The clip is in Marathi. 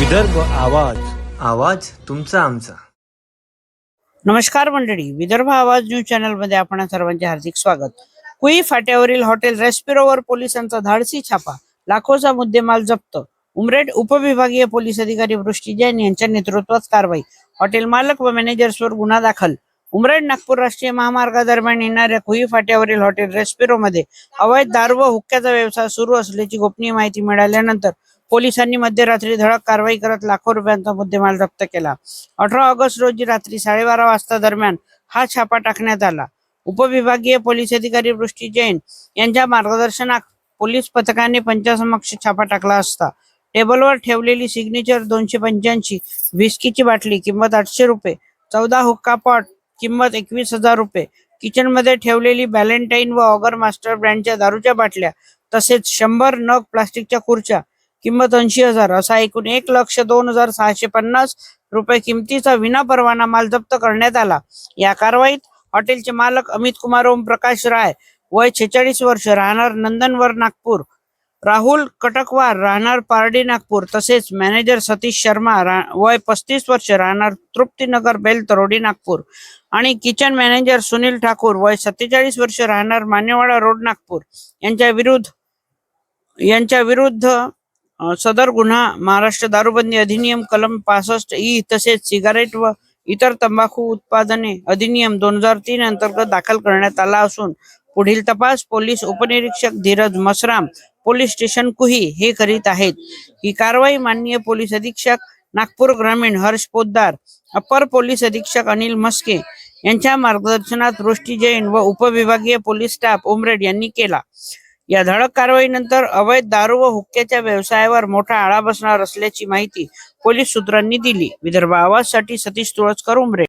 विदर्भ आवाज आवाज तुमचा आमचा. नमस्कार मंडळी विदर्भ आवाज न्यूज चॅनलमध्ये आपण सर्वांचे हार्दिक स्वागत. कुई फाट्यावरील हॉटेल रेस्पिरोवर पोलिसांचा धाडसी छापा लाखोचा मुद्देमाल जप्त. उमरेड उपविभागीय पोलीस अधिकारी वृष्टी जैन यांच्या नेतृत्वात कारवाई. हॉटेल मालक व मॅनेजर्सवर गुन्हा दाखल. उमरेड नागपूर राष्ट्रीय महामार्गादरम्यान येणाऱ्या कुई फाट्यावरील हॉटेल रेस्पिरो मध्ये अवैध दारू व हुक्क्याचा व्यवसाय सुरू असल्याची गोपनीय माहिती मिळाल्यानंतर पोलिसांनी मध्यरात्री धडक कारवाई करत लाखो रुपयांचा मुद्देमाल जप्त केला. अठरा ऑगस्ट रोजी रात्री साडेबारा वाजता दरम्यान हा छापा टाकण्यात आला. उपविभागीय पोलीस अधिकारी वृष्टी जैन यांच्या मार्गदर्शनात पोलीस पथकाने पंचासमक्ष छापा टाकला असता. टेबलवर ठेवलेली सिग्नेचर दोनशे पंच्याऐंशी व्हिस्कीची बाटली किंमत आठशे रुपये चौदा हुक्का पॉट किंमत एकवीस हजार रुपये किचनमध्ये ठेवलेली बॅलेंटाईन व ऑगर मास्टर ब्रँडच्या दारूच्या बाटल्या तसेच शंभर नग प्लास्टिकच्या खुर्च्या किंमत ऐंशी हजार. असा एकूण एक लक्ष दोन हजार सहाशे पन्नास रुपये किमतीचा विना परवाना माल जप्त करण्यात आला. या कारवाईत हॉटेलचे मालक अमित कुमार ओम प्रकाश राय वय छेचाळीस वर्ष राहणार नंदनवर नागपूर. राहुल कटकवार राहणार पारडी नागपूर. तसेच मॅनेजर सतीश शर्मा वय पस्तीस वर्ष राहणार तृप्तीनगर बेल तरोडी नागपूर. आणि किचन मॅनेजर सुनील ठाकूर वय सत्तेचाळीस वर्ष राहणार मानेवाडा रोड नागपूर. यांच्या विरुद्ध यांच्या विरुद्ध सदर गुन्हा महाराष्ट्र दारूबंदी अधिनियम कलम पासष्ट ई तसेच सिगारेट व इतर तंबाखू उत्पादने अधिनियम दोन हजार तीन अंतर्गत दाखल करण्यात आला असून पुढील तपास पोलीस उपनिरीक्षक धीरज मसराम पोलीस स्टेशन कुही हे करीत आहेत. ही कारवाई माननीय पोलीस अधीक्षक नागपूर ग्रामीण हर्ष पोद्दार अपर पोलीस अधीक्षक अनिल मस्के यांच्या मार्गदर्शनात रोष्टी जैन व उपविभागीय पोलीस स्टाफ उमरेड यांनी केला. या धडक कारवाईनंतर अवैध दारू व हुक्क्याच्या व्यवसायावर मोठा आळा बसणार असल्याची माहिती पोलीस सूत्रांनी दिली. विदर्भ आवाजसाठी सतीश तुळजकर उमरे.